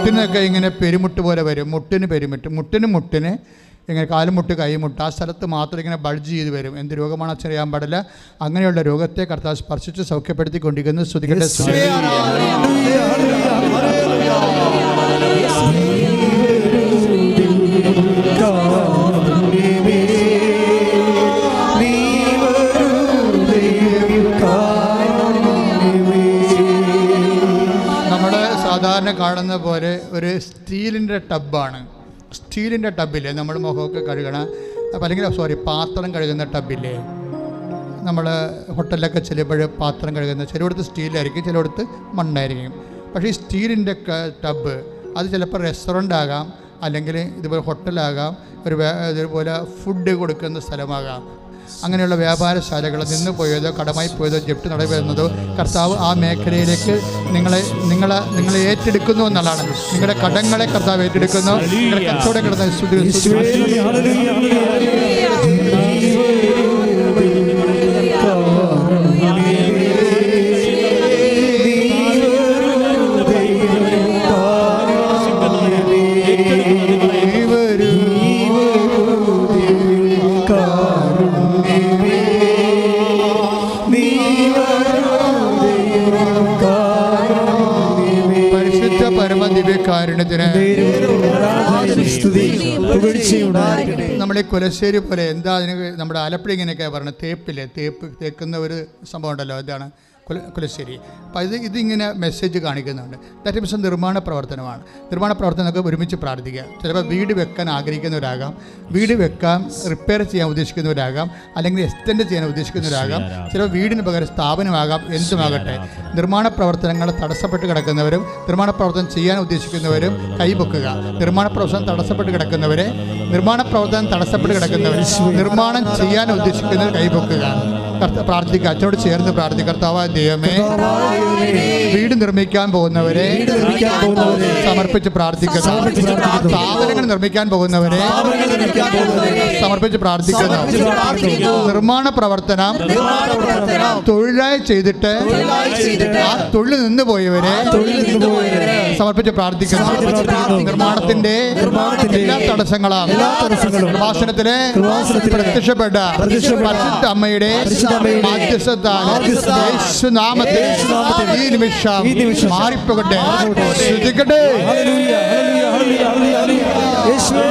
മുട്ടിനൊക്കെ ഇങ്ങനെ പെരുമുട്ട് പോലെ വരും. മുട്ടിന് പെരുമുട്ട്. മുട്ടിന് മുട്ടിന് ഇങ്ങനെ കാലുമുട്ട് കൈമുട്ട് ആ സ്ഥലത്ത് മാത്രം ഇങ്ങനെ ബൾജ് ചെയ്ത് വരും. എന്ത് രോഗമാണ് അച്ഛനറിയാൻ പാടില്ല. അങ്ങനെയുള്ള രോഗത്തെ കർത്താവ് സ്പർശിച്ച് സൗഖ്യപ്പെടുത്തിക്കൊണ്ടിരിക്കുന്നത് സ്തുതിക്കട്ടെ കാണുന്ന പോലെ ഒരു സ്റ്റീലിന്റെ ടബാണ്. സ്റ്റീലിന്റെ ടബില്ലേ? നമ്മൾ മുഖമൊക്കെ കഴുകണ അപ്പം അല്ലെങ്കിൽ സോറി പാത്രം കഴുകുന്ന ടബില്ലേ? നമ്മൾ ഹോട്ടലിലൊക്കെ ചെല്ലുമ്പോൾ പാത്രം കഴുകുന്ന ചിലയിടത്ത് സ്റ്റീലായിരിക്കും ചിലയിടത്ത് മണ്ണായിരിക്കും. പക്ഷേ ഈ സ്റ്റീലിന്റെ ടബ് അത് ചിലപ്പോൾ റെസ്റ്റോറന്റ് ആകാം അല്ലെങ്കിൽ ഇതുപോലെ ഹോട്ടലാകാം ഒരു ഇതുപോലെ ഫുഡ് കൊടുക്കുന്ന സ്ഥലമാകാം. അങ്ങനെയുള്ള വ്യാപാരശാലകൾ നിന്ന് പോയതോ കടമായി പോയതോ ജപ്തി നടവരുന്നതോ കർത്താവ് ആ മേഖലയിലേക്ക് നിങ്ങളെ നിങ്ങളെ നിങ്ങളെ ഏറ്റെടുക്കുന്നു എന്നുള്ളതാണ്. നിങ്ങളുടെ കടങ്ങളെ കർത്താവ് ഏറ്റെടുക്കുന്നു. നിങ്ങളുടെ കച്ചവടം കിടന്ന പുകഴ്ചയുണ്ടായിരിക്കട്ടെ നമ്മുടെ കുലശ്ശേരി പോലെ എന്താ അതിന് നമ്മുടെ ആലപ്പുഴ ഇങ്ങനെയൊക്കെ പറയുന്നത് തേപ്പില്ലേ? തേപ്പ് തേക്കുന്ന ഒരു സംഭവം ഉണ്ടല്ലോ. കുല കുലശ്ശേരി. അപ്പോൾ ഇത് ഇതിങ്ങനെ മെസ്സേജ് കാണിക്കുന്നുണ്ട്. ദാറ്റ് മീൻസ് നിർമ്മാണ പ്രവർത്തനമാണ്. നിർമ്മാണ പ്രവർത്തനമൊക്കെ ഒരുമിച്ച് പ്രാർത്ഥിക്കുക. ചിലപ്പോൾ വീട് വെക്കാൻ ആഗ്രഹിക്കുന്നവരാകാം. വീട് വെക്കാൻ റിപ്പയർ ചെയ്യാൻ ഉദ്ദേശിക്കുന്നവരാകാം. അല്ലെങ്കിൽ എക്സ്റ്റെൻഡ് ചെയ്യാൻ ഉദ്ദേശിക്കുന്നവരാകാം. ചിലപ്പോൾ വീടിന് പകരം സ്ഥാപനമാകാം. എന്തുമാകട്ടെ. നിർമ്മാണ പ്രവർത്തനങ്ങൾ തടസ്സപ്പെട്ട് കിടക്കുന്നവരും നിർമ്മാണ പ്രവർത്തനം ചെയ്യാൻ ഉദ്ദേശിക്കുന്നവരും കൈപൊക്കുക നിർമ്മാണ പ്രവർത്തനം തടസ്സപ്പെട്ട് കിടക്കുന്നവരെ നിർമ്മാണ പ്രവർത്തനം തടസ്സപ്പെട്ട് കിടക്കുന്നവർ നിർമ്മാണം ചെയ്യാൻ ഉദ്ദേശിക്കുന്നവർ കൈപൊക്കുക പ്രാർത്ഥിക്കുക അച്ഛനോട് ചേർന്ന് പ്രാർത്ഥിക്കുക കർത്താവായ ദൈവമേ വീട് നിർമ്മിക്കാൻ പോകുന്നവരെ സമർപ്പിച്ച് പ്രാർത്ഥിക്കുന്നു. സ്ഥാപനങ്ങൾ നിർമ്മിക്കാൻ പോകുന്നവരെ സമർപ്പിച്ച് പ്രാർത്ഥിക്കുന്നു. നിർമ്മാണ പ്രവർത്തനം തൊഴിലായി ചെയ്തിട്ട് ആ തൊഴിൽ നിന്ന് പോയവരെ സമർപ്പിച്ച് പ്രാർത്ഥിക്കുന്നു. നിർമ്മാണത്തിന്റെ എല്ലാ തടസ്സങ്ങളും എല്ലാ തടസ്സങ്ങളും പ്രഭാഷണത്തിൽ കൃപാസനത്തിൽ പ്രത്യക്ഷപ്പെട്ട അമ്മയുടെ ഈ നിമിഷം ഈ നിമിഷം മാറിപ്പോകട്ടെ. ശ്രദ്ധിക്കട്ടെ ഹല്ലേലൂയ ഹല്ലേലൂയ ഹല്ലേലൂയ ഹല്ലേലൂയ. ഹല്ലേലൂയ. യേശുവേ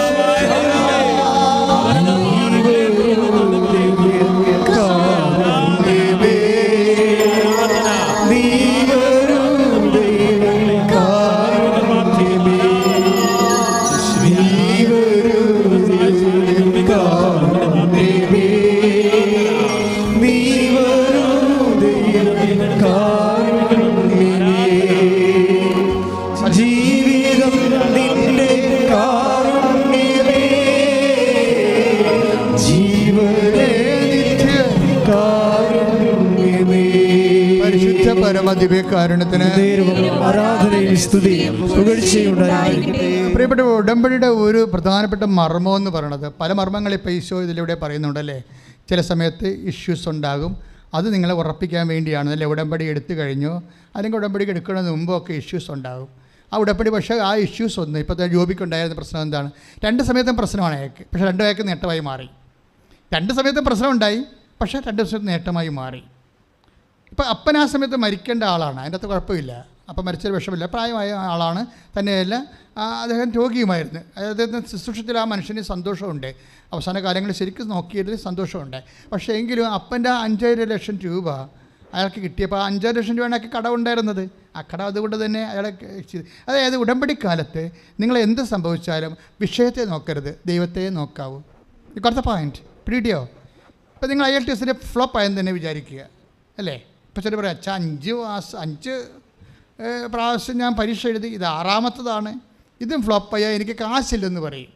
ഉടമ്പടിയുടെ ഒരു പ്രധാനപ്പെട്ട മർമ്മം എന്ന് പറയുന്നത് പല മർമ്മങ്ങൾ ഇപ്പോൾ ഈശോ ഇതിലൂടെ പറയുന്നുണ്ടല്ലേ? ചില സമയത്ത് ഇഷ്യൂസ് ഉണ്ടാകും. അത് നിങ്ങളെ ഉറപ്പിക്കാൻ വേണ്ടിയാണ്. അല്ലെ? ഉടമ്പടി എടുത്തു കഴിഞ്ഞോ. അല്ലെങ്കിൽ ഉടമ്പടി എടുക്കുന്നതിന് മുമ്പൊക്കെ ഇഷ്യൂസ് ഉണ്ടാകും. ആ ഉടമ്പടി പക്ഷേ ആ ഇഷ്യൂസ് ഒന്ന് ഇപ്പോൾ ജോബിക്കുണ്ടായിരുന്ന പ്രശ്നം എന്താണ്? രണ്ട് സമയത്തും പ്രശ്നമാണ് അയാൾക്ക്. പക്ഷേ രണ്ട് വയക്ക് നേട്ടമായി മാറി. രണ്ട് സമയത്തും പ്രശ്നമുണ്ടായി പക്ഷേ രണ്ട് ദിവസം നേട്ടമായി മാറി. ഇപ്പോൾ അപ്പൻ ആ സമയത്ത് മരിക്കേണ്ട ആളാണ്. അതിന്റെ അകത്ത് കുഴപ്പമില്ല. അപ്പം മരിച്ചൊരു വിഷമില്ല. പ്രായമായ ആളാണ്. തന്നെയല്ല അദ്ദേഹം രോഗിയുമായിരുന്നു. അദ്ദേഹത്തിന് ശുശ്രൂഷത്തിൽ ആ മനുഷ്യന് സന്തോഷമുണ്ട്. അവസാന കാലങ്ങളിൽ ശരിക്കും നോക്കിയതിൽ സന്തോഷമുണ്ട്. പക്ഷേ എങ്കിലും അപ്പന്റെ അഞ്ചര ലക്ഷം രൂപ അയാൾക്ക് കിട്ടിയപ്പോൾ ആ അഞ്ചര ലക്ഷം രൂപയാണ് അയാൾക്ക് കടമുണ്ടായിരുന്നത് ആ കടം അതുകൊണ്ട് തന്നെ അയാളെ അതായത് ഉടമ്പടിക്കാലത്ത് നിങ്ങൾ എന്ത് സംഭവിച്ചാലും വിഷയത്തെ നോക്കരുത് ദൈവത്തെ നോക്കാവൂ. കുറച്ച് പോയിന്റ് പിടിയോ ഇപ്പം നിങ്ങൾ ഐ എൽ ടി എസിന്റെ ഫ്ലോപ്പ് ആയെന്ന് തന്നെ വിചാരിക്കുക. അല്ലേ? ഇപ്പം ചില പറയാം അച്ഛാ അഞ്ച് മാസം അഞ്ച് പ്രാവശ്യം ഞാൻ പരീക്ഷ എഴുതി ഇത് ആറാമത്തതാണ്. ഇതും ഫ്ലോപ്പായാൽ എനിക്ക് കാശില്ലെന്ന് പറയും.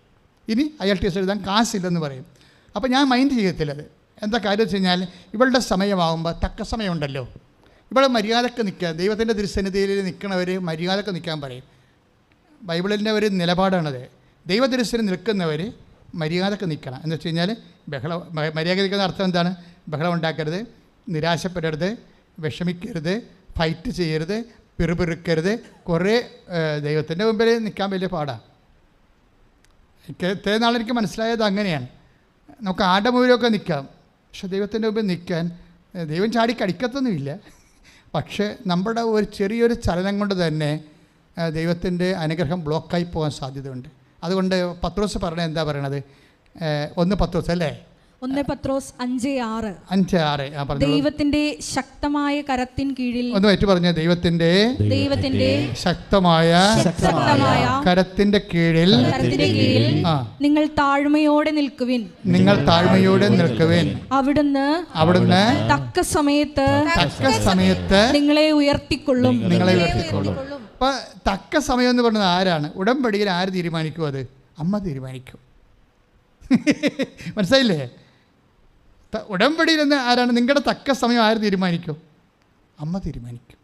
ഇനി ഐ എൽ ടി എസ് എഴുതാൻ കാശില്ലെന്ന് പറയും. അപ്പോൾ ഞാൻ മൈൻഡ് ചെയ്യത്തില്ലത് എന്താ കാര്യം വെച്ച് കഴിഞ്ഞാൽ ഇവളുടെ സമയമാകുമ്പോൾ തക്ക സമയമുണ്ടല്ലോ. ഇവിടെ മര്യാദയ്ക്ക് നിൽക്കുക ദൈവത്തിന്റെ തിരുസന്നിധിയിൽ നിൽക്കണവർ മര്യാദയ്ക്ക് നിൽക്കാൻ പറയും. ബൈബിളിന്റെ ഒരു നിലപാടാണത്. ദൈവദൃശ്യം നിൽക്കുന്നവർ മര്യാദയ്ക്ക് നിൽക്കണം എന്ന് വെച്ച് കഴിഞ്ഞാൽ ബഹളം മര്യാദ നിൽക്കുന്ന അർത്ഥം എന്താണ്? ബഹളം ഉണ്ടാക്കരുത് നിരാശപ്പെടരുത് വിഷമിക്കരുത് ഫൈറ്റ് ചെയ്യരുത് പിറുപിറുക്കരുത്. കുറേ ദൈവത്തിന്റെ മുമ്പിൽ നിൽക്കാൻ വലിയ പാടാണ് എനിക്ക് ഇത്രയും നാൾ എനിക്ക് മനസ്സിലായത് അങ്ങനെയാണ്. നമുക്ക് ആടെ മുമ്പിലൊക്കെ നിൽക്കാം? പക്ഷെ ദൈവത്തിന്റെ മുമ്പിൽ നിൽക്കാൻ ദൈവം ചാടി കടിക്കത്തൊന്നുമില്ല. പക്ഷേ നമ്മുടെ ഒരു ചെറിയൊരു ചലനം കൊണ്ട് തന്നെ ദൈവത്തിന്റെ അനുഗ്രഹം ബ്ലോക്കായി പോകാൻ സാധ്യതയുണ്ട്. അതുകൊണ്ട് പത്രോസ് പറഞ്ഞത് എന്താ പറയണത്? ഒന്ന് ഒന്ന് പത്രോസ് അല്ലേ? ഒന്ന് പത്രോസ് അഞ്ച് ആറ്. അഞ്ച് ആറ്. ദൈവത്തിന്റെ ശക്തമായ കരത്തിൻ കീഴിൽ ഒന്ന് പറ്റി പറഞ്ഞ. ദൈവത്തിന്റെ ദൈവത്തിന്റെ ശക്തമായ ശക്തമായ കീഴിൽ കരത്തിന്റെ കീഴിൽ നിങ്ങൾ താഴ്മയോടെ നിൽക്കുവിൻ. നിങ്ങൾ താഴ്മയോടെ നിൽക്കുവിൻ. അവിടുന്ന് അവിടുന്ന് തക്ക സമയത്ത് തക്ക സമയത്ത് നിങ്ങളെ ഉയർത്തിക്കൊള്ളും. നിങ്ങളെ ഉയർത്തിക്കൊള്ളും. അപ്പൊ തക്ക സമയം എന്ന് പറഞ്ഞത് ആരാണ്? ഉടമ്പടിയിൽ ആര് തീരുമാനിക്കും അത്? അമ്മ തീരുമാനിക്കും. മനസ്സിലായില്ലേ? ഉടമ്പടിയിൽ നിന്ന് ആരാണ്? നിങ്ങളുടെ തക്ക സമയം ആര് തീരുമാനിക്കും? അമ്മ തീരുമാനിക്കും.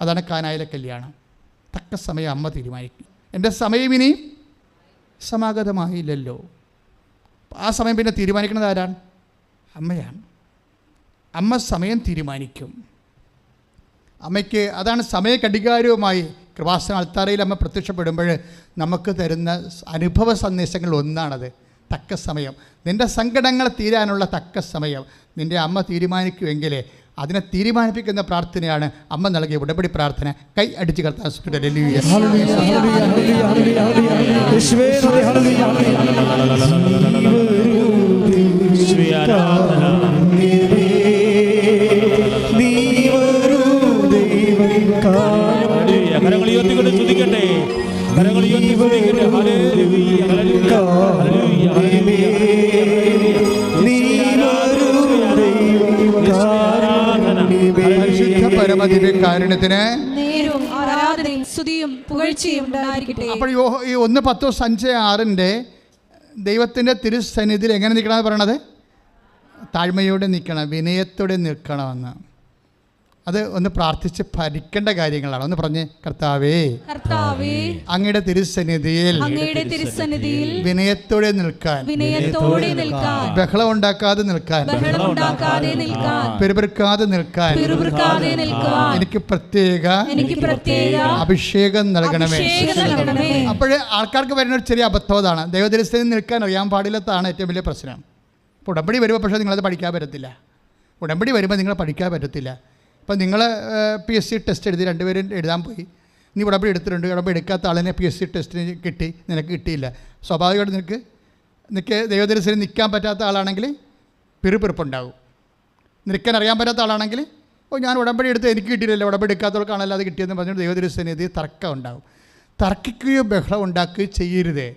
അതാണ് കാനായിലെ കല്യാണം. തക്ക സമയം അമ്മ തീരുമാനിക്കും. എന്റെ സമയം ഇനി സമാഗതമായില്ലല്ലോ. ആ സമയം പിന്നെ തീരുമാനിക്കുന്നത് ആരാണ്? അമ്മയാണ്. അമ്മ സമയം തീരുമാനിക്കും. അമ്മയ്ക്ക് അതാണ് സമയ കടികാരവുമായി കൃപാസന അൾത്താറയിൽ അമ്മ പ്രത്യക്ഷപ്പെടുമ്പോൾ നമുക്ക് തരുന്ന അനുഭവ സന്ദേശങ്ങൾ ഒന്നാണത്. തക്ക സമയം. നിന്റെ സങ്കടങ്ങൾ തീരാനുള്ള തക്ക സമയം. നിന്റെ അമ്മ തീരുമാനിക്കുമെങ്കിൽ അതിനെ തീരുമാനിപ്പിക്കുന്ന പ്രാർത്ഥനയാണ് അമ്മ നൽകിയ ഉടമ്പടി പ്രാർത്ഥന. കൈ അടിച്ച് കർത്താൻ ഹല്ലേലൂയ. ഉണ്ടായിരിക്കട്ടെ. അപ്പോൾ ഈ ഒന്ന് പത്തോ അഞ്ച് ആറിന്റെ ദൈവത്തിന്റെ തിരുസന്നിധിയിൽ എങ്ങനെ നിൽക്കണമെന്ന് പറയണത്? താഴ്മയോടെ നിൽക്കണം വിനയത്തോടെ നിൽക്കണമെന്ന്. അത് ഒന്ന് പ്രാർത്ഥിച്ച് ഭരിക്കേണ്ട കാര്യങ്ങളാണ്. ഒന്ന് പറഞ്ഞേ കർത്താവേ കർത്താവേ അങ്ങയുടെ തിരുസന്നിധിയിൽ അങ്ങയുടെ തിരുസന്നിധിയിൽ വിനയത്തോടെ നിൽക്കാൻ വിനയത്തോടെ നിൽക്കാൻ ബഹളം ഉണ്ടാക്കാതെ നിൽക്കാൻ ബഹളമുണ്ടാക്കാതെ നിൽക്കാൻ പെരുപെറുക്കാതെ നിൽക്കാൻ പിറുപിറുക്കാതെ നിൽക്കാൻ എനിക്ക് പ്രത്യേക എനിക്ക് പ്രത്യേക അഭിഷേകം നൽകണമേ. അപ്പോഴേ ആൾക്കാർക്ക് വരുന്ന ഒരു ചെറിയ അബദ്ധതാണ്. ദൈവതിരുസ്ഥിതി നിൽക്കാൻ അറിയാൻ പാടില്ലാത്തതാണ് ഏറ്റവും വലിയ പ്രശ്നം. ഉടമ്പടി വരുമ്പോൾ പക്ഷേ നിങ്ങളത് പഠിക്കാൻ പറ്റത്തില്ല. ഉടമ്പടി വരുമ്പോൾ നിങ്ങൾ പഠിക്കാൻ പറ്റത്തില്ല. ഇപ്പം നിങ്ങൾ പി എസ് സി ടെസ്റ്റ് എഴുതി രണ്ടുപേരും എഴുതാൻ പോയി. നീ ഉടമ്പടി എടുത്തിട്ടുണ്ട്. ഉടമ്പടി എടുക്കാത്ത ആളിനെ പി എസ് സി ടെസ്റ്റിന് കിട്ടി. നിനക്ക് കിട്ടിയില്ല. സ്വാഭാവികമായിട്ട് നിനക്ക് നിൽക്ക് ദൈവദരസിന് നിൽക്കാൻ പറ്റാത്ത ആളാണെങ്കിൽ പിറുപിറുപ്പുണ്ടാവും. നിൽക്കാൻ അറിയാൻ പറ്റാത്ത ആളാണെങ്കിൽ ഓ ഞാൻ ഉടമ്പടി എടുത്ത് എനിക്ക് കിട്ടിയില്ലല്ലോ. ഉടമ്പടി എടുക്കാത്തവർക്കാണല്ലോ അത് കിട്ടിയെന്ന് പറഞ്ഞിട്ട് ദൈവദരിസ്ഥനിധി തർക്കം ഉണ്ടാവും തർക്കിക്കുകയോ ബഹളം ഉണ്ടാക്കുകയോ ചെയ്യരുതേ.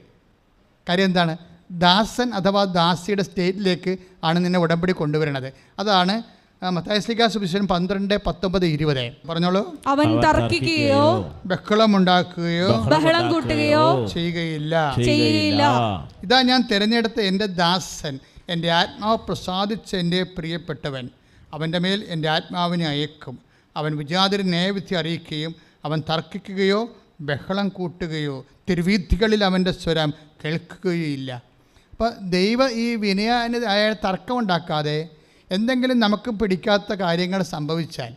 കാര്യം എന്താണ്? ദാസൻ അഥവാ ദാസിയുടെ സ്റ്റേറ്റിലേക്ക് ആണ് നിന്നെ ഉടമ്പടി കൊണ്ടുവരുന്നത് അതാണ് മത്തായസ്ലിക സുവിശേഷം പന്ത്രണ്ട് പത്തൊമ്പത് ഇരുപത്. പറഞ്ഞോളൂ. അവൻ തർക്കിക്കുകയോ ബഹളമുണ്ടാക്കുകയോ ബഹളം കൂട്ടുകയോ ചെയ്യുകയില്ല. ചെയ്യുകയില്ല. ഇതാ ഞാൻ തിരഞ്ഞെടുത്ത എന്റെ ദാസൻ എന്റെ ആത്മാവ് പ്രസാദിച്ച എന്റെ പ്രിയപ്പെട്ടവൻ. അവന്റെ മേൽ എന്റെ ആത്മാവിനെ അയക്കും. അവൻ വിജാതിര ന്യായവിധി അറിയിക്കുകയും അവൻ തർക്കിക്കുകയോ ബഹളം കൂട്ടുകയോ തിരുവീഥികളിൽ അവന്റെ സ്വരം കേൾക്കുകയോ ഇല്ല അപ്പോൾ ദൈവ ഈ വിനയ അയാൾ തർക്കമുണ്ടാക്കാതെ എന്തെങ്കിലും നമുക്ക് പിടിക്കാത്ത കാര്യങ്ങൾ സംഭവിച്ചാൽ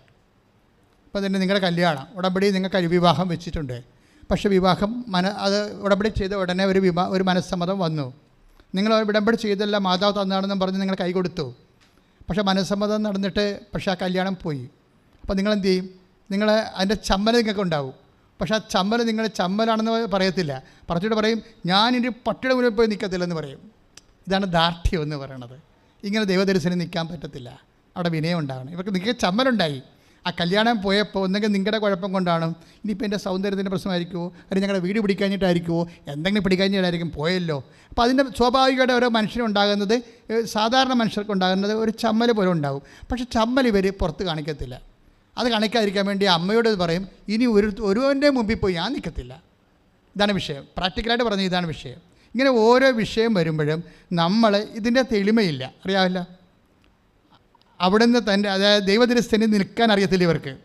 ഇപ്പോൾ തന്നെ നിങ്ങളുടെ കല്യാണം ഉടമ്പടി നിങ്ങൾക്ക് വിവാഹം വെച്ചിട്ടുണ്ട്. പക്ഷേ വിവാഹം മന അത് ഉടമ്പടി ചെയ്ത ഉടനെ ഒരു വിവാ ഒരു മനസ്സമ്മതം വന്നു. നിങ്ങൾ ഉടമ്പടി ചെയ്തല്ല മാതാവ് തന്നാണെന്നും പറഞ്ഞ് നിങ്ങൾ കൈ കൊടുത്തു. പക്ഷേ മനസ്സമ്മതം നടന്നിട്ട് പക്ഷേ ആ കല്യാണം പോയി. അപ്പോൾ നിങ്ങൾ എന്ത് ചെയ്യും? നിങ്ങൾ അതിന്റെ ചമ്മൽ നിങ്ങൾക്ക് ഉണ്ടാവും. പക്ഷേ ആ ചമ്മൽ നിങ്ങൾ ചമ്മലാണെന്ന് പറയത്തില്ല. പറഞ്ഞിട്ട് പറയും ഇനി പട്ടിയുടെ മുന്നിൽ പോയി നിൽക്കത്തില്ലെന്ന് പറയും. ഇതാണ് ദാർഢ്യം എന്ന് പറയണത് ഇങ്ങനെ ദൈവദർശനം നിൽക്കാൻ പറ്റത്തില്ല. അവിടെ വിനയം ഉണ്ടാകണം ഇവർക്ക് നിങ്ങൾക്ക് ചമ്മലുണ്ടായി. ആ കല്യാണം പോയപ്പോൾ ഒന്നെങ്കിൽ നിങ്ങളുടെ കുഴപ്പം കൊണ്ടാണ്? ഇനിയിപ്പോൾ എന്റെ സൗന്ദര്യത്തിന്റെ പ്രശ്നമായിരിക്കുമോ അല്ലെങ്കിൽ ഞങ്ങളുടെ വീട് പിടിക്കാഞ്ഞിട്ടായിരിക്കുമോ എന്തെങ്കിലും പിടിക്കാഞ്ഞിട്ടായിരിക്കും പോയല്ലോ. അപ്പോൾ അതിന്റെ സ്വാഭാവികമായിട്ട് ഓരോ മനുഷ്യനുണ്ടാകുന്നത് സാധാരണ മനുഷ്യർക്ക് ഉണ്ടാകുന്നത് ഒരു ചമ്മൽ പോലെ ഉണ്ടാകും പക്ഷേ ചമ്മൽ ഇവർ പുറത്ത് കാണിക്കത്തില്ല. അത് കാണിക്കാതിരിക്കാൻ വേണ്ടി അമ്മയോട് പറയും ഇനി ഒരു ഒരുവന്റെ മുമ്പിൽ പോയി ഞാൻ നിൽക്കത്തില്ല ഇതാണ് വിഷയം. പ്രാക്ടിക്കലായിട്ട് പറഞ്ഞ ഇതാണ് വിഷയം. ഇങ്ങനെ ഓരോ വിഷയം വരുമ്പോഴും നമ്മൾ ഇതിന്റെ തെളിമയില്ല. അറിയാമല്ല? അവിടുന്ന് തന്റെ അതായത് ദൈവദൃസ്ഥന് നിൽക്കാൻ അറിയത്തില്ല ഇവർക്ക്.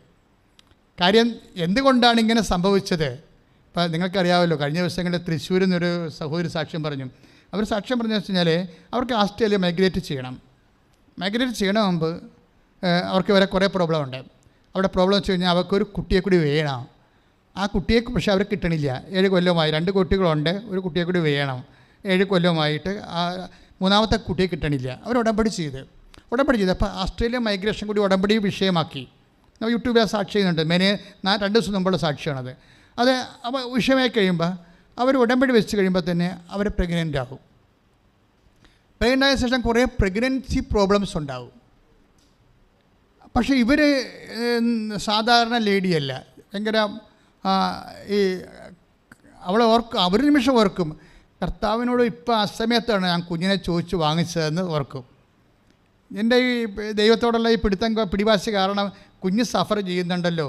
കാര്യം എന്തുകൊണ്ടാണ് ഇങ്ങനെ സംഭവിച്ചത്? ഇപ്പം നിങ്ങൾക്കറിയാമല്ലോ കഴിഞ്ഞ ദിവസങ്ങളിൽ തൃശ്ശൂരിൽ നിന്നൊരു സഹോദരി സാക്ഷ്യം പറഞ്ഞു. അവർ സാക്ഷ്യം പറഞ്ഞു വെച്ച് കഴിഞ്ഞാൽ അവർക്ക് ആസ്ട്രേലിയ മൈഗ്രേറ്റ് ചെയ്യണം. മൈഗ്രേറ്റ് ചെയ്യണ മുമ്പ് അവർക്ക് വരെ കുറേ പ്രോബ്ലം ഉണ്ട്. അവിടെ പ്രോബ്ലം വെച്ച് കഴിഞ്ഞാൽ അവർക്കൊരു കുട്ടിയെ കൂടി വേണം. ആ കുട്ടിയെ പക്ഷെ അവർ കിട്ടണില്ല. ഏഴ് കൊല്ലമായി രണ്ട് കുട്ടികളുണ്ട് ഒരു കുട്ടിയെ കൂടി വേണം. ഏഴ് കൊല്ലമായിട്ട് ആ മൂന്നാമത്തെ കുട്ടിയെ കിട്ടണില്ല. അവർ ഉടമ്പടി ചെയ്ത്. ഉടമ്പടി ചെയ്ത്. അപ്പോൾ ഓസ്ട്രേലിയ മൈഗ്രേഷൻ കൂടി ഉടമ്പടി വിഷയമാക്കി. യൂട്യൂബിൽ സാക്ഷി ചെയ്യുന്നുണ്ട്. മെനെ നാ രണ്ട് ദിവസം മുമ്പുള്ള സാക്ഷിയാണത്. അത് അപ്പോൾ വിഷയമായി കഴിയുമ്പോൾ അവർ ഉടമ്പടി വെച്ച് കഴിയുമ്പോൾ തന്നെ അവർ പ്രഗ്നന്റ് ആകും. പ്രഗ്നന്റ് ആയ ശേഷം കുറേ പ്രഗ്നൻസി പ്രോബ്ലംസ് ഉണ്ടാകും പക്ഷേ ഇവർ സാധാരണ ലേഡിയല്ല ഭയങ്കര ഈ അവളെ ഓർക്കും അവർ നിമിഷം ഓർക്കും. കർത്താവിനോട് ഇപ്പോൾ ആ സമയത്താണ് ഞാൻ കുഞ്ഞിനെ ചോദിച്ച് വാങ്ങിച്ചതെന്ന് ഓർക്കും. എന്റെ ഈ ദൈവത്തോടുള്ള ഈ പിടുത്തം പിടിവാശി കാരണം കുഞ്ഞ് സഫർ ചെയ്യുന്നുണ്ടല്ലോ.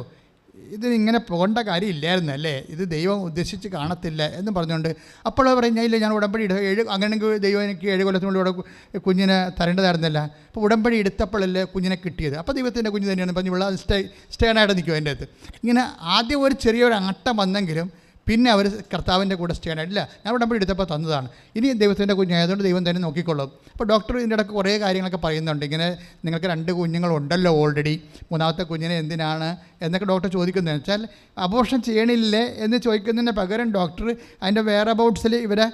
ഇത് ഇങ്ങനെ പോകേണ്ട കാര്യമില്ലായിരുന്നു അല്ലേ? ഇത് ദൈവം ഉദ്ദേശിച്ച് കാണത്തില്ല എന്ന് പറഞ്ഞുകൊണ്ട്. അപ്പോൾ പറഞ്ഞാൽ ഇല്ല ഞാൻ ഉടമ്പടി ഇടുക ഏഴ് അങ്ങനെയെങ്കിൽ ദൈവം എനിക്ക് ഏഴ് കൊല്ലത്തിനുള്ളിൽ ഇവിടെ കുഞ്ഞിനെ തരേണ്ടതായിരുന്നില്ല. അപ്പോൾ ഉടമ്പടി എടുത്തപ്പോഴല്ലേ കുഞ്ഞിനെ കിട്ടിയത്. അപ്പോൾ ദൈവത്തിന്റെ കുഞ്ഞ് തന്നെയാണ് പറഞ്ഞു ഇവിടെ സ്റ്റേ സ്റ്റേണായിട്ട് നിൽക്കും അതിന്റെ അകത്ത്. ഇങ്ങനെ ആദ്യം ഒരു ചെറിയൊരു ആട്ടം വന്നെങ്കിലും പിന്നെ അവർ കർത്താവിന്റെ കൂടെ സ്റ്റേ ആയിട്ടില്ല. ഞാൻ ഉടമ്പടി എടുത്തപ്പോൾ തന്നതാണ്. ഇനി ദൈവത്തിന്റെ കുഞ്ഞായതുകൊണ്ട് ദൈവം തന്നെ നോക്കിക്കൊള്ളും. അപ്പോൾ ഡോക്ടർ ഇതിന്റെ ഇടയ്ക്ക് കുറേ കാര്യങ്ങളൊക്കെ പറയുന്നുണ്ട്. ഇങ്ങനെ നിങ്ങൾക്ക് രണ്ട് കുഞ്ഞുങ്ങളുണ്ടല്ലോ ഓൾറെഡി മൂന്നാമത്തെ കുഞ്ഞിനെ എന്തിനാണ് എന്നൊക്കെ ഡോക്ടർ ചോദിക്കുന്നത് വെച്ചാൽ അബോർഷൻ ചെയ്യണില്ലേ എന്ന് ചോദിക്കുന്നതിന് പകരം ഡോക്ടർ അതിന്റെ വേറെ അബൌട്ട്സിൽ ഇവരെ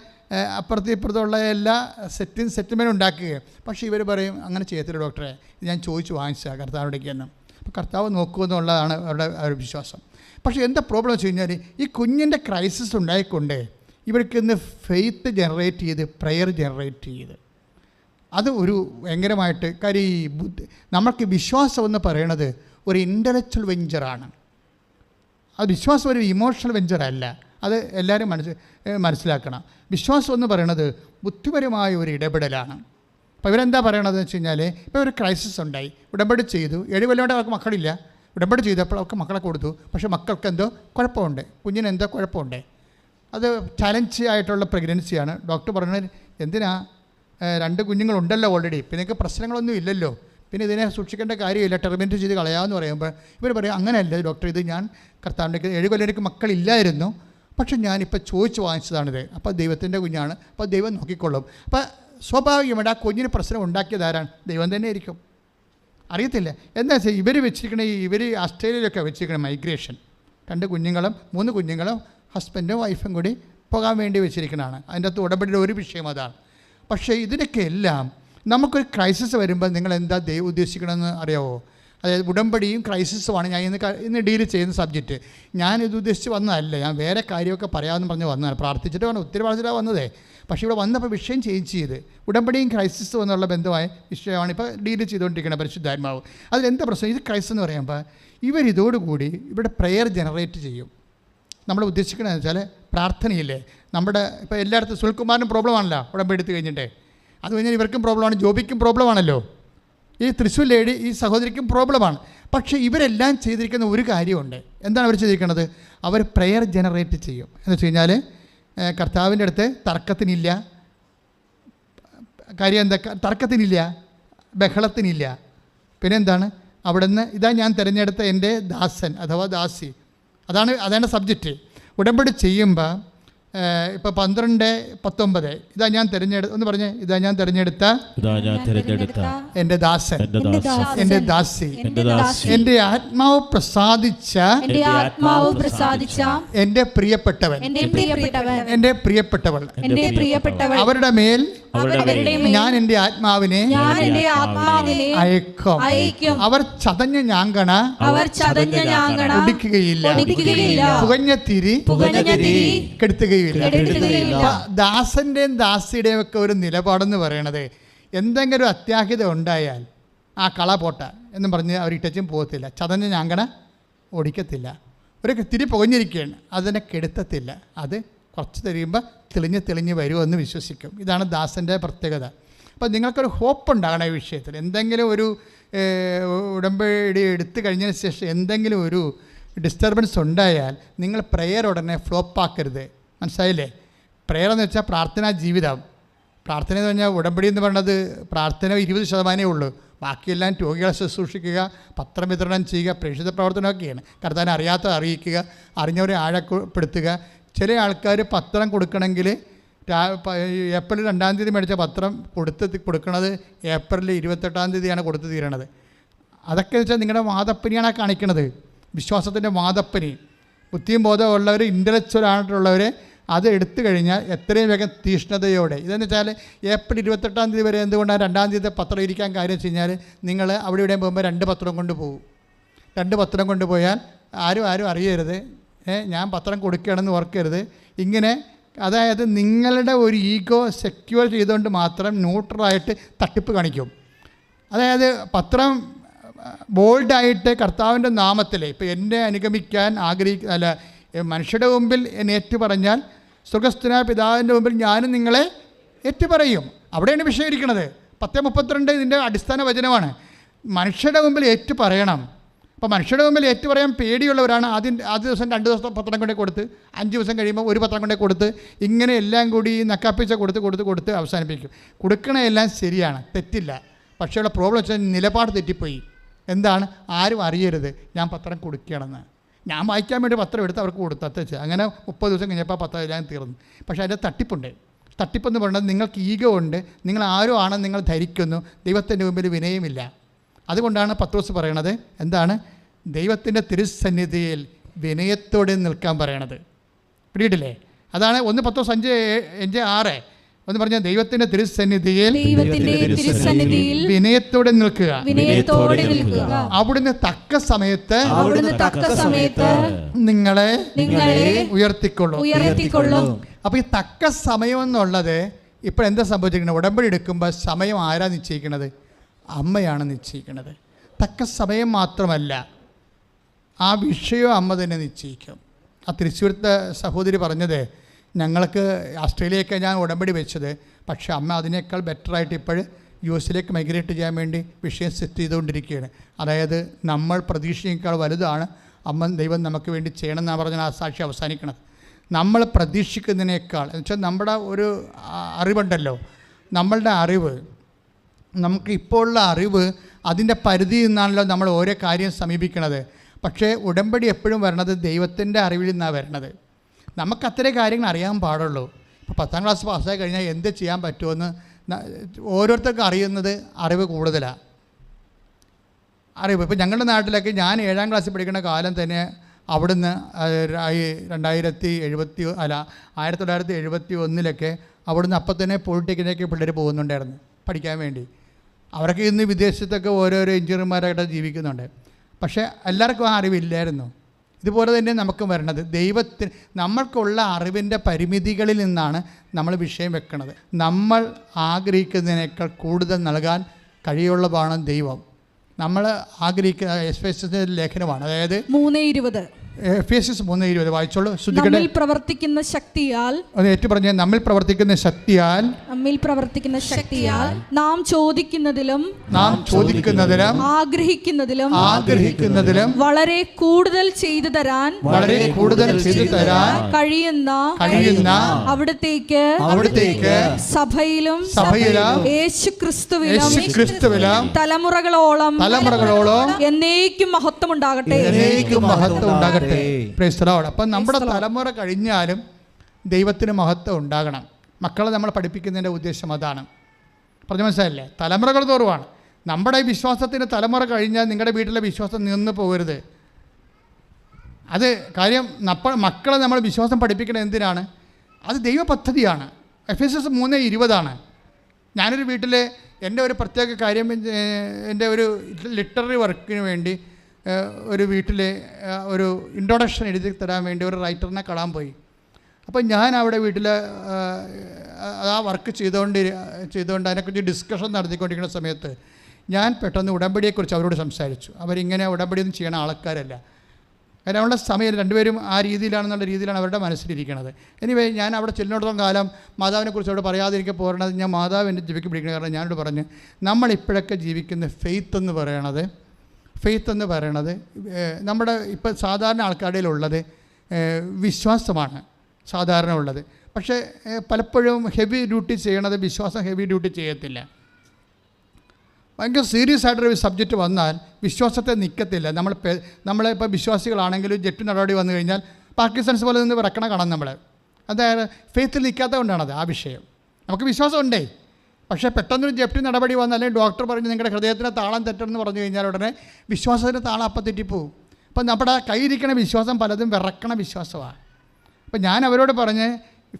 അപ്പുറത്തും ഇപ്പുറത്തുള്ള എല്ലാ സെറ്റും സെറ്റിൽമെന്റ് ഉണ്ടാക്കുകയും പക്ഷേ ഇവർ പറയും അങ്ങനെ ചെയ്യത്തില്ല ഡോക്ടറെ ഞാൻ ചോദിച്ചു വാങ്ങിച്ചാൽ കർത്താവിടേക്ക് എന്ന്. അപ്പോൾ കർത്താവ് നോക്കുമെന്നുള്ളതാണ് അവരുടെ വിശ്വാസം. പക്ഷേ എന്താ പ്രോബ്ലം വെച്ച് കഴിഞ്ഞാൽ ഈ കുഞ്ഞിന്റെ ക്രൈസിസ് ഉണ്ടായിക്കൊണ്ട് ഇവർക്ക് ഇന്ന് ഫെയ്ത്ത് ജനറേറ്റ് ചെയ്ത് പ്രെയർ ജനറേറ്റ് ചെയ്ത്. അത് ഒരു ഭയങ്കരമായിട്ട് കാര്യം ഈ ബുദ്ധി നമ്മൾക്ക് വിശ്വാസം എന്ന് പറയണത് ഒരു ഇന്റലക്ച്വൽ വെഞ്ചറാണ് അത് വിശ്വാസം ഒരു ഇമോഷണൽ വെഞ്ചറല്ല അത് എല്ലാവരും മനസ്സ് മനസ്സിലാക്കണം. വിശ്വാസം എന്ന് പറയുന്നത് ബുദ്ധിപരമായ ഒരു ഇടപെടലാണ്. അപ്പോൾ ഇവരെന്താ പറയണതെന്ന് വെച്ച് കഴിഞ്ഞാൽ ഇപ്പോൾ ഒരു ക്രൈസിസ് ഉണ്ടായി. ഉടമ്പടി ചെയ്തു. ഏഴ് കൊല്ലം അവർക്ക് മക്കളില്ല. ഉടമ്പടി ചെയ്തപ്പോൾ അവർക്ക് മക്കളെ കൊടുത്തു. പക്ഷേ മക്കൾക്ക് എന്തോ കുഴപ്പമുണ്ട്. കുഞ്ഞിന് എന്തോ കുഴപ്പമുണ്ട്. അത് ചലഞ്ച് ആയിട്ടുള്ള പ്രഗ്നൻസിയാണ് ഡോക്ടർ പറഞ്ഞത് എന്തിനാ രണ്ട് കുഞ്ഞുങ്ങളുണ്ടല്ലോ ഓൾറെഡി പിന്നെ നിങ്ങൾക്ക് പ്രശ്നങ്ങളൊന്നും ഇല്ലല്ലോ. പിന്നെ ഇതിനെ സൂക്ഷിക്കേണ്ട കാര്യമില്ല. ടെർമിനേറ്റ് ചെയ്ത് കളയാമെന്ന് പറയുമ്പോൾ ഇവർ പറയും അങ്ങനെയല്ല ഡോക്ടർ ഇത് ഞാൻ കർത്താവിന്റെ ഏഴ് കൊല്ലം എനിക്ക് മക്കളില്ലായിരുന്നു. പക്ഷെ ഞാനിപ്പോൾ ചോദിച്ച് വാങ്ങിച്ചതാണിത്. അപ്പോൾ ദൈവത്തിന്റെ കുഞ്ഞാണ്. അപ്പോൾ ദൈവം നോക്കിക്കൊള്ളും. അപ്പോൾ സ്വാഭാവികമായിട്ട് ആ കുഞ്ഞിന് പ്രശ്നം ഉണ്ടാക്കിയതാരാണ് ദൈവം തന്നെ ആയിരിക്കും. അറിയത്തില്ല. എന്താ വെച്ചാൽ ഇവർ വെച്ചിരിക്കണ ഇവർ ഓസ്ട്രേലിയയിലൊക്കെ വെച്ചിരിക്കണ മൈഗ്രേഷൻ രണ്ട് കുഞ്ഞുങ്ങളും മൂന്ന് കുഞ്ഞുങ്ങളും ഹസ്ബൻഡും വൈഫും കൂടി പോകാൻ വേണ്ടി വെച്ചിരിക്കണതാണ്. അതിന്റെ അകത്ത് ഉടമ്പടിയുടെ ഒരു വിഷയം അതാണ്. പക്ഷേ ഇതിനൊക്കെ എല്ലാം നമുക്കൊരു ക്രൈസിസ് വരുമ്പോൾ നിങ്ങൾ എന്താ ദൈവം ഉദ്ദേശിക്കണമെന്ന് അറിയാവോ? അതായത് ഉടമ്പടിയും ക്രൈസിസുമാണ് ഞാൻ ഇന്ന് ഇന്ന് ഡീൽ ചെയ്യുന്ന സബ്ജക്റ്റ് ഞാൻ ഇത് ഉദ്ദേശിച്ച് വന്നതല്ല. ഞാൻ വേറെ കാര്യമൊക്കെ പറയാമെന്ന് പറഞ്ഞ് വന്നതാണ്. പ്രാർത്ഥിച്ചിട്ട് വേണം ഒത്തിരി പ്രാർത്ഥിച്ചിട്ടാണ് വന്നതേ. പക്ഷേ ഇവിടെ വന്നപ്പോൾ വിഷയം ചേഞ്ച് ചെയ്ത്. ഉടമ്പടിയും ക്രൈസിസും എന്നുള്ള ബന്ധമായ വിഷയമാണ് ഇപ്പോൾ ഡീൽ ചെയ്തുകൊണ്ടിരിക്കുന്നത് പരിശുദ്ധാത്മാവ്. അതിലെന്താ പ്രശ്നം? ഇത് ക്രൈസ് എന്ന് പറയുമ്പോൾ ഇവരിതോടുകൂടി ഇവിടെ പ്രെയർ ജനറേറ്റ് ചെയ്യും. നമ്മൾ ഉദ്ദേശിക്കുന്നത് വെച്ചാൽ പ്രാർത്ഥനയില്ലേ? നമ്മുടെ ഇപ്പോൾ എല്ലായിടത്തും സുൽകുമാറിനും പ്രോബ്ലമാണല്ലോ ഉടമ്പടി എടുത്ത് കഴിഞ്ഞിട്ടേ. അത് കഴിഞ്ഞാൽ ഇവർക്കും പ്രോബ്ലമാണ് ജോബിക്കും പ്രോബ്ലം ആണല്ലോ. ഈ തൃശ്ശൂർ ലേഡി ഈ സഹോദരിക്കും പ്രോബ്ലമാണ്. പക്ഷേ ഇവരെല്ലാം ചെയ്തിരിക്കുന്ന ഒരു കാര്യമുണ്ട്. എന്താണ് അവർ ചെയ്തിരിക്കുന്നത്? അവർ പ്രെയർ ജനറേറ്റ് ചെയ്യും. എന്ന് വെച്ച് കഴിഞ്ഞാൽ കർത്താവിന്റെ അടുത്ത് തർക്കത്തിനില്ല. കാര്യം എന്താ? തർക്കത്തിനില്ല. ബഹളത്തിനില്ല. പിന്നെന്താണ്? അവിടുന്ന് ഇതാ ഞാൻ തിരഞ്ഞെടുത്ത എന്റെ ദാസൻ അഥവാ ദാസി. അതാണ് അതാണ് സബ്ജക്റ്റ്. ഉടമ്പടി ചെയ്യുമ്പോൾ ഇപ്പോൾ പന്ത്രണ്ട് പത്തൊമ്പത്. ഇതാ ഞാൻ തിരഞ്ഞെടുത്ത ഒന്ന് പറഞ്ഞേ. ഇതാ ഞാൻ തിരഞ്ഞെടുത്ത എന്റെ ദാസൻ. എന്റെ എന്റെ ദാസി. എന്റെ ദാസി. എന്റെ ആത്മാവ് പ്രസാദിച്ച എന്റെ ആത്മാവ് പ്രസാദിച്ച എന്റെ പ്രിയപ്പെട്ടവൻ. എന്റെ പ്രിയപ്പെട്ടവൻ. എന്റെ പ്രിയപ്പെട്ടവൾ. അവരുടെ മേൽ ഞാൻ എന്റെ ആത്മാവിനെ ഞാൻ എന്റെ ആത്മാവിനെ അയക്കും. അയക്കും. അവർ ചതഞ്ഞ ഞാങ്കണ അവർ ചതഞ്ഞ ഞാങ്കണ ഒടിക്കുകയില്ല. പുകഞ്ഞ തിരി കെടുത്തുകയില്ല. ദാസന്റെയും ദാസിയുടെയും ഒക്കെ ഒരു നിലപാടെന്ന് പറയണത് എന്തെങ്കിലും ഒരു അത്യാഹിത ഉണ്ടായാൽ ആ കള പോട്ട എന്നും പറഞ്ഞ് അവർ ഇട്ടച്ചും പോകത്തില്ല. ചതഞ്ഞ ഞാങ്കണ ഓടിക്കത്തില്ല ഒരു തിരി പുകഞ്ഞിരിക്കുകയാണ്. അതിനെ കെടുത്തത്തില്ല. അത് കുറച്ച് കഴിയുമ്പോൾ തെളിഞ്ഞ് തെളിഞ്ഞ് വരുമെന്ന് വിശ്വസിക്കും. ഇതാണ് ദാസന്റെ പ്രത്യേകത. അപ്പോൾ നിങ്ങൾക്കൊരു ഹോപ്പ് ഉണ്ടാകണം ഈ വിഷയത്തിൽ. എന്തെങ്കിലും ഒരു ഉടമ്പടി എടുത്തു കഴിഞ്ഞതിന് ശേഷം എന്തെങ്കിലും ഒരു ഡിസ്റ്റർബൻസ് ഉണ്ടായാൽ നിങ്ങൾ പ്രെയർ ഉടനെ ഫ്ലോപ്പാക്കരുത് മനസ്സിലായില്ലേ? പ്രെയർ എന്ന് വെച്ചാൽ പ്രാർത്ഥനാ ജീവിതം. പ്രാർത്ഥന എന്ന് പറഞ്ഞാൽ ഉടമ്പടി എന്ന് പറയുന്നത് പ്രാർത്ഥന ഇരുപത് ശതമാനമേ ഉള്ളൂ. ബാക്കിയെല്ലാം രോഗികളെ ശുശ്രൂഷിക്കുക പത്രം വിതരണം ചെയ്യുക പ്രേക്ഷിത പ്രവർത്തനമൊക്കെയാണ്. കർത്താൻ അറിയാത്തത് അറിയിക്കുക അറിഞ്ഞവരെ ആഴപ്പെടുത്തുക ചില ആൾക്കാർ പത്രം കൊടുക്കണമെങ്കിൽ ഏപ്രിൽ രണ്ടാം തീയതി മേടിച്ച പത്രം കൊടുത്ത് കൊടുക്കണത് ഏപ്രിൽ ഇരുപത്തെട്ടാം തീയതിയാണ് കൊടുത്തു തീരണത്. അതൊക്കെ വെച്ചാൽ നിങ്ങളുടെ വാദപ്പനിയാണ് കാണിക്കണത്. വിശ്വാസത്തിന്റെ വാദപ്പനി. ബുദ്ധിയും ബോധമുള്ളവർ ഇന്റലക്ച്വൽ ആയിട്ടുള്ളവർ അത് എടുത്തു കഴിഞ്ഞാൽ എത്രയും വേഗം തീഷ്ണതയോടെ. ഇതെന്ന് വെച്ചാൽ ഏപ്രിൽ ഇരുപത്തെട്ടാം തീയതി വരെ എന്തുകൊണ്ടാണ് രണ്ടാം തീയതി പത്രം ഇരിക്കാൻ കാര്യം വെച്ച് കഴിഞ്ഞാൽ നിങ്ങൾ അവിടെ ഇവിടെ പോകുമ്പോൾ രണ്ട് പത്രം കൊണ്ട് പോകും. രണ്ട് പത്രം കൊണ്ടുപോയാൽ ആരും ആരും അറിയരുത്. ഞാൻ പത്രം കൊടുക്കുകയാണെന്ന് ഓർക്കരുത്. ഇങ്ങനെ അതായത് നിങ്ങളുടെ ഒരു ഈഗോ സെക്യൂർ ചെയ്തുകൊണ്ട് മാത്രം ന്യൂട്രലായിട്ട് തട്ടിപ്പ് കാണിക്കും. അതായത് പത്രം ബോൾഡായിട്ട് കർത്താവിന്റെ നാമത്തിൽ ഇപ്പോൾ എന്നെ അനുഗമിക്കാൻ ആഗ്രഹിക്കുന്ന അല്ല മനുഷ്യരുടെ മുമ്പിൽ എന്നെ ഏറ്റു പറഞ്ഞാൽ സുഖസ്ഥനായ പിതാവിന്റെ മുമ്പിൽ ഞാനും നിങ്ങളെ ഏറ്റു പറയും അവിടെയാണ് വിഷയം ഇരിക്കുന്നത് പത്ത് മുപ്പത്തിരണ്ട് ഇതിന്റെ അടിസ്ഥാന വചനമാണ്. മനുഷ്യരുടെ മുമ്പിൽ ഏറ്റു പറയണം അപ്പോൾ മനുഷ്യരുടെ മുമ്പിൽ ഏറ്റു പറയാൻ പേടിയുള്ളവരാണ് ആദ്യം ആദ്യ ദിവസം രണ്ട് ദിവസം പത്രം കൊണ്ടേ കൊടുത്ത് അഞ്ച് ദിവസം കഴിയുമ്പോൾ ഒരു പത്രം കൊണ്ടേ കൊടുത്ത് ഇങ്ങനെ എല്ലാം കൂടി നക്കാപ്പിച്ച കൊടുത്ത് കൊടുത്ത് കൊടുത്ത് അവസാനിപ്പിക്കും. കൊടുക്കണ എല്ലാം ശരിയാണ് തെറ്റില്ല. പക്ഷേ ഉള്ള പ്രോബ്ലം വെച്ചാൽ നിലപാട് തെറ്റിപ്പോയി. എന്താണ്? ആരും അറിയരുത്. ഞാൻ പത്രം കൊടുക്കുകയാണെന്ന്. ഞാൻ വായിക്കാൻ വേണ്ടി പത്രം എടുത്ത് അവർക്ക് കൊടുത്തു അത്തച്ച് അങ്ങനെ മുപ്പത് ദിവസം കഴിഞ്ഞപ്പോൾ പത്രം എല്ലാം തീർന്നു. പക്ഷേ അതിന്റെ തട്ടിപ്പുണ്ട്. തട്ടിപ്പെന്ന് പറയുന്നത് നിങ്ങൾക്ക് ഈഗോ ഉണ്ട്. നിങ്ങൾ ആരോ ആണെന്ന് നിങ്ങൾ ധരിക്കുന്നു. ദൈവത്തിന്റെ മുമ്പിൽ വിനയമില്ല. അതുകൊണ്ടാണ് പത്രോസ് പറയണത് എന്താണ്? ദൈവത്തിന്റെ തിരുസന്നിധിയിൽ വിനയത്തോടെ നിൽക്കാൻ പറയണത്. പിടിയിട്ടില്ലേ? അതാണ് ഒന്ന് പത്തോ അഞ്ച് അഞ്ച് ആറ്. ഒന്ന് പറഞ്ഞ ദൈവത്തിന്റെ തിരുസന്നിധിയിൽ വിനയത്തോടെ നിൽക്കുക. വിനയത്തോടെ നിൽക്കുക. അവിടുന്ന് തക്ക സമയത്ത് അവിടുന്ന് തക്ക സമയത്ത് നിങ്ങളെ നിങ്ങളെ ഉയർത്തിക്കൊള്ളും. ഉയർത്തിക്കൊള്ളും. അപ്പോൾ ഈ തക്ക സമയം എന്നുള്ളത് ഇപ്പോൾ എന്താ സംഭവിച്ചിരിക്കുന്നത് ഉടമ്പടി എടുക്കുമ്പോൾ സമയം ആരാ നിശ്ചയിക്കുന്നത് അമ്മയാണ് നിശ്ചയിക്കുന്നത്. തക്ക സമയം മാത്രമല്ല ആ വിഷയം അമ്മ തന്നെ നിശ്ചയിക്കും. ആ തൃശ്ശൂരത്തെ സഹോദരി പറഞ്ഞത് ഞങ്ങൾക്ക് ഓസ്ട്രേലിയയൊക്കെ ഞാൻ ഉടമ്പടി വെച്ചത് പക്ഷേ അമ്മ അതിനേക്കാൾ ബെറ്ററായിട്ട് ഇപ്പോൾ യു എസിലേക്ക് മൈഗ്രേറ്റ് ചെയ്യാൻ വേണ്ടി വിഷയം സെറ്റ് ചെയ്തുകൊണ്ടിരിക്കുകയാണ്. അതായത് നമ്മൾ പ്രതീക്ഷയേക്കാൾ വലുതാണ് അമ്മ ദൈവം നമുക്ക് വേണ്ടി ചെയ്യണം എന്നാണ് പറഞ്ഞാൽ ആ സാക്ഷി അവസാനിക്കണത് നമ്മൾ പ്രതീക്ഷിക്കുന്നതിനേക്കാൾ എന്നുവെച്ചാൽ നമ്മുടെ ഒരു അറിവുണ്ടല്ലോ നമ്മളുടെ അറിവ് നമുക്ക് ഇപ്പോഴുള്ള അറിവ് അതിന്റെ പരിധി നിന്നാണല്ലോ നമ്മൾ ഓരോ കാര്യം സമീപിക്കണത് പക്ഷേ ഉടമ്പടി എപ്പോഴും വരണത് ദൈവത്തിന്റെ അറിവിൽ നിന്നാണ് വരണത്. നമുക്ക് കാര്യങ്ങൾ അറിയാൻ പാടുള്ളൂ. ഇപ്പോൾ പത്താം ക്ലാസ് പാസ്സായി കഴിഞ്ഞാൽ എന്ത് ചെയ്യാൻ പറ്റുമെന്ന് ഓരോരുത്തർക്കും അറിയുന്നത് അറിവ് കൂടുതലാണ് അറിവ്. ഇപ്പോൾ ഞങ്ങളുടെ നാട്ടിലൊക്കെ ഞാൻ ഏഴാം ക്ലാസ്സിൽ പഠിക്കുന്ന കാലം തന്നെ അവിടുന്ന് രണ്ടായിരത്തി എഴുപത്തി അല്ല ആയിരത്തി തൊള്ളായിരത്തി എഴുപത്തി ഒന്നിലൊക്കെ അവിടുന്ന് അപ്പം തന്നെ പോളിടെക്നിക്ക് പിള്ളേർ പോകുന്നുണ്ടായിരുന്നു പഠിക്കാൻ വേണ്ടി. അവരൊക്കെ ഇന്ന് വിദേശത്തൊക്കെ ഓരോരോ എഞ്ചിനീയർമാരായിട്ട് ജീവിക്കുന്നുണ്ട്. പക്ഷേ എല്ലാവർക്കും ആ അറിവില്ലായിരുന്നു. ഇതുപോലെ തന്നെ നമുക്ക് വരണത്. ദൈവത്തിന് നമ്മൾക്കുള്ള അറിവിന്റെ പരിമിതികളിൽ നിന്നാണ് നമ്മൾ വിഷയം വെക്കുന്നത് നമ്മൾ ആഗ്രഹിക്കുന്നതിനേക്കാൾ കൂടുതൽ നൽകാൻ കഴിയുള്ളതാണ് ദൈവം. നമ്മൾ ആഗ്രഹിക്കുന്ന എസ് ലേഖനമാണ്. അതായത് മൂന്ന് ഇരുപത്. നമ്മിൽ പ്രവർത്തിക്കുന്ന ശക്തിയാൽ പറഞ്ഞ നമ്മിൽ പ്രവർത്തിക്കുന്ന ശക്തിയാൽ നമ്മിൽ പ്രവർത്തിക്കുന്ന ശക്തിയാൽ നാം ചോദിക്കുന്നതിലും നാം ചോദിക്കുന്നതിലും ആഗ്രഹിക്കുന്നതിലും ആഗ്രഹിക്കുന്നതിലും വളരെ കൂടുതൽ ചെയ്തു തരാൻ വളരെ കൂടുതൽ ചെയ്തു തരാൻ കഴിയുന്ന കഴിയുന്ന അവിടത്തേക്ക് അവിടത്തേക്ക് സഭയിലും സഭയിലും യേശുക്രിസ്തുവിലും യേശു ക്രിസ്തുവിലും തലമുറകളോളം തലമുറകളോളം എന്നേക്കും മഹത്വം ഉണ്ടാകട്ടെ എന്നേക്കും മഹത്വം ഉണ്ടാകട്ടെ പ്രേസ്തലോട് അപ്പം നമ്മുടെ തലമുറ കഴിഞ്ഞാലും ദൈവത്തിന് മഹത്വം ഉണ്ടാകണം. മക്കളെ നമ്മൾ പഠിപ്പിക്കുന്നതിന്റെ ഉദ്ദേശം അതാണ്. പറഞ്ഞു മനസ്സിലായില്ലേ? തലമുറകൾ തോറുവാണ്. നമ്മുടെ ഈ വിശ്വാസത്തിന്റെ തലമുറ കഴിഞ്ഞാൽ നിങ്ങളുടെ വീട്ടിലെ വിശ്വാസം നിന്ന് പോകരുത്. അത് കാര്യം നപ്പ മക്കളെ നമ്മൾ വിശ്വാസം പഠിപ്പിക്കുന്നത് എന്തിനാണ്? അത് ദൈവ പദ്ധതിയാണ്. എഫ് എസ് എസ് മൂന്ന് ഇരുപതാണ്. ഞാനൊരു വീട്ടിലെ എന്റെ ഒരു പ്രത്യേക കാര്യം എന്റെ ഒരു ലിറ്റററി വർക്കിന് വേണ്ടി ഒരു വീട്ടിൽ ഒരു ഇൻട്രൊഡക്ഷൻ എഴുതി തരാൻ വേണ്ടി ഒരു റൈറ്ററിനെ കാണാൻ പോയി. അപ്പം ഞാൻ അവിടെ വീട്ടിൽ ആ വർക്ക് ചെയ്തുകൊണ്ട് ചെയ്തുകൊണ്ട് അതിനെക്കുറിച്ച് ഡിസ്കഷൻ നടത്തിക്കൊണ്ടിരിക്കുന്ന സമയത്ത് ഞാൻ പെട്ടെന്ന് ഉടമ്പടിയെക്കുറിച്ച് അവരോട് സംസാരിച്ചു. അവരിങ്ങനെ ഉടമ്പടിയൊന്നും ചെയ്യണ ആൾക്കാരല്ല. കാരണം അവരുടെ സമയം രണ്ടുപേരും ആ രീതിയിലാണെന്നുള്ള രീതിയിലാണ് അവരുടെ മനസ്സിലിരിക്കുന്നത് എനിവേ ഞാൻ അവിടെ ചെല്ലിനോടത്തോളം കാലം മാതാവിനെക്കുറിച്ച് അവിടെ പറയാതിരിക്കാൻ പോരണത് ഞാൻ മാതാവ് എന്റെ ജീവിക്ക് കാരണം ഞാനോട് പറഞ്ഞു നമ്മളിപ്പോഴൊക്കെ ജീവിക്കുന്ന ഫെയ്ത്ത് എന്ന് പറയണത് ഫെയ്ത്ത് എന്ന് പറയണത് നമ്മുടെ ഇപ്പം സാധാരണ ആൾക്കാരുടെ ഉള്ളത് വിശ്വാസമാണ് സാധാരണ ഉള്ളത്. പക്ഷേ പലപ്പോഴും ഹെവി ഡ്യൂട്ടി ചെയ്യണത് വിശ്വാസം ഹെവി ഡ്യൂട്ടി ചെയ്യത്തില്ല. ഭയങ്കര സീരിയസ് ആയിട്ടൊരു സബ്ജക്റ്റ് വന്നാൽ വിശ്വാസത്തെ നിൽക്കത്തില്ല നമ്മൾ നമ്മളെ നമ്മളിപ്പോൾ വിശ്വാസികളാണെങ്കിലും ജെറ്റ് നടപടി വന്നു കഴിഞ്ഞാൽ പാകിസ്ഥാൻസ് പോലെ നിന്ന് വിറക്കണ കാണാം നമ്മൾ അതായത് ഫെയ്ത്തിൽ നിൽക്കാത്തതുകൊണ്ടാണത് ആ വിഷയം. നമുക്ക് വിശ്വാസം ഉണ്ടേ? പക്ഷേ പെട്ടെന്നൊരു ജപ്തി നടപടി വന്നാൽ അല്ലെങ്കിൽ ഡോക്ടർ പറഞ്ഞ് നിങ്ങളുടെ ഹൃദയത്തിന്റെ താളം തെറ്റെന്ന് പറഞ്ഞു കഴിഞ്ഞാൽ ഉടനെ വിശ്വാസത്തിന്റെ താളം അപ്പം തെറ്റിപ്പോവും. അപ്പം നമ്മുടെ കയ്യിരിക്കണ വിശ്വാസം പലതും വിറക്കണ വിശ്വാസമാണ്. അപ്പം ഞാൻ അവരോട് പറഞ്ഞ്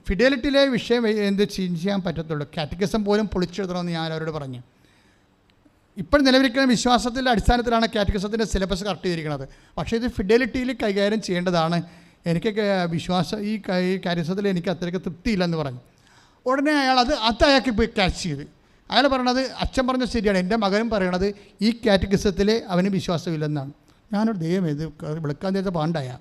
ഫിഡലിറ്റിയിലെ വിഷയം എന്ത് ചെയ്യാൻ പറ്റത്തുള്ളൂ. കാറ്റഗിസം പോലും പൊളിച്ചെഴുതണമെന്ന് ഞാൻ അവരോട് പറഞ്ഞു. ഇപ്പോൾ നിലവിലിരിക്കുന്ന വിശ്വാസത്തിന്റെ അടിസ്ഥാനത്തിലാണ് കാറ്റഗിസത്തിന്റെ സിലബസ് കറക്റ്റ് ചെയ്തിരിക്കുന്നത്. പക്ഷേ ഇത് ഫിഡലിറ്റിയിൽ കൈകാര്യം ചെയ്യേണ്ടതാണ്. എനിക്ക് വിശ്വാസം ഈ കാര്യസത്തിൽ എനിക്ക് അത്രയ്ക്ക് തൃപ്തിയില്ലെന്ന് പറഞ്ഞു. ഉടനെ അയാൾ അത് അത് അയാൾക്ക് പോയി ക്യാച്ച് ചെയ്ത്. അയാൾ പറയണത് അച്ഛൻ പറഞ്ഞ ശരിയാണ്. എന്റെ മകനും പറയണത് ഈ കാറ്റഗിസത്തിൽ അവന് വിശ്വാസമില്ലെന്നാണ്. ഞാനൊരു ദൈവം ഇത് വിളിക്കാൻ ചെയ്ത പാണ്ടായ.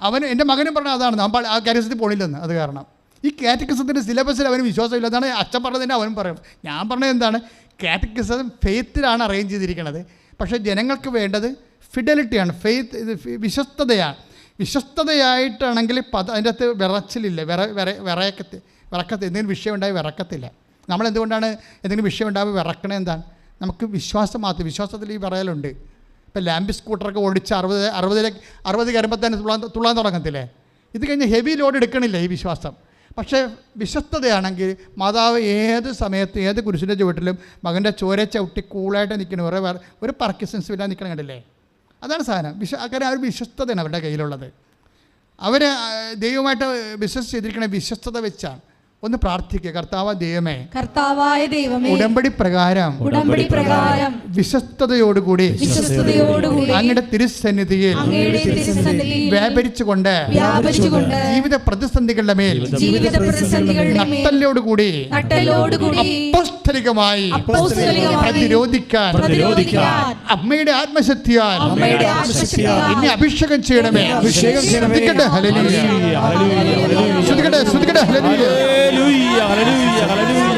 അവൻ എന്റെ മകനും പറഞ്ഞത് അതാണ്. നമ്മൾ ആ കാറ്റഗിസത്തിൽ പോണില്ലെന്ന്. അത് കാരണം. ഈ കാറ്റഗിസത്തിന്റെ സിലബസിൽ അവന് വിശ്വാസമില്ലെന്നാണ് അച്ഛൻ പറഞ്ഞതിന്റെ അവനും പറയുന്നത് ഞാൻ പറഞ്ഞത് എന്താണ്? കാറ്റഗിസം ഫെയ്ത്തിലാണ് അറേഞ്ച് ചെയ്തിരിക്കുന്നത് പക്ഷേ ജനങ്ങൾക്ക് വേണ്ടത് ഫിഡലിറ്റിയാണ് ഫെയ്ത്ത് ഇത് വിശ്വസ്തതയാണ്. വിശ്വസ്തതയായിട്ടാണെങ്കിൽ പദ അതിന്റെ അകത്ത് വിറച്ചിലില്ല. വിറ വിറ വിറയക്കത്ത്. വിറക്കത്ത് എന്തെങ്കിലും വിഷയം ഉണ്ടായി വിറക്കത്തില്ല. നമ്മൾ എന്തുകൊണ്ടാണ് എന്തെങ്കിലും വിഷയം ഉണ്ടാകുമ്പോൾ വിറക്കണേ എന്താണ്? നമുക്ക് വിശ്വാസം മാത്രം വിശ്വാസത്തിൽ ഈ വിറയലുണ്ട്. ഇപ്പം ലാമ്പ് സ്കൂട്ടറൊക്കെ ഓടിച്ച് അറുപത് അറുപതിലേക്ക് അറുപത് കയറുമ്പോൾ തന്നെ തുള്ളാൻ തുള്ളാൻ തുടങ്ങത്തില്ലേ? ഇത് കഴിഞ്ഞ് ഹെവി ലോഡ് എടുക്കണില്ല ഈ വിശ്വാസം. പക്ഷേ വിശ്വസ്തതയാണെങ്കിൽ മാതാവ് ഏത് സമയത്ത് ഏത് കുരിശിന്റെ ചുവട്ടിലും മകന്റെ ചോര ചവിട്ടി കൂളായിട്ട് നിൽക്കണം വേറെ ഒരു പർക്കിസൻസ് ഇല്ലാതെ നിൽക്കണം കണ്ടില്ലേ? അതാണ് സാധനം. വിശ്വ കാരണം ആ ഒരു വിശ്വസ്തതയാണ് അവരുടെ കയ്യിലുള്ളത്. അവർ ദൈവമായിട്ട് ബിസിനസ് ചെയ്തിരിക്കുന്ന വിശ്വസ്തത വെച്ചാണ്. ഒന്ന് പ്രാർത്ഥിക്കുക. കർത്താവ് ദൈവമേ കർത്താവായ ദൈവമേ ഉടമ്പടി പ്രകാരം ഉടമ്പടി പ്രകാരം വിശ്വസ്തയോടുകൂടി വിശ്വസ്തയോടുകൂടി അങ്ങയുടെ തിരുസന്നിധിയിൽ വ്യാപരിച്ചുകൊണ്ട് ജീവിത പ്രതിസന്ധികളുടെ മേൽ ജീവിത മേൽ നട്ടലോടുകൂടി അപ്പോസ്തലികമായി പ്രതിരോധിക്കാൻ അമ്മയുടെ ആത്മശക്തിയാൽ എന്നെ അഭിഷേകം ചെയ്യണമേ. അഭിഷേകം ചെയ്യണമേ. ശ്രദ്ധിക്കട്ടെ. ഹല്ലേലൂയ. ഹലനീയ ഹല്ലേലൂയ, ഹല്ലേലൂയ, ഹല്ലേലൂയ.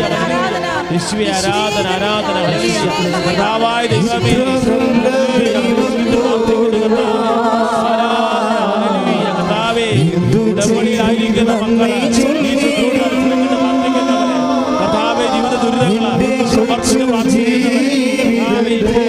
യേശുവേ ആരാധന ആരാധന ഹല്ലേലൂയ. കർത്താവായ ദൈവമേ ഹല്ലേലൂയ, കർത്താവേ ഉടമ്പടിയിലായിരിക്കുന്ന മക്കളെ. കർത്താവേ ജീവിത ദുരിതങ്ങളെ സമർപ്പിച്ച് പ്രാർത്ഥിക്കുന്നവരെ.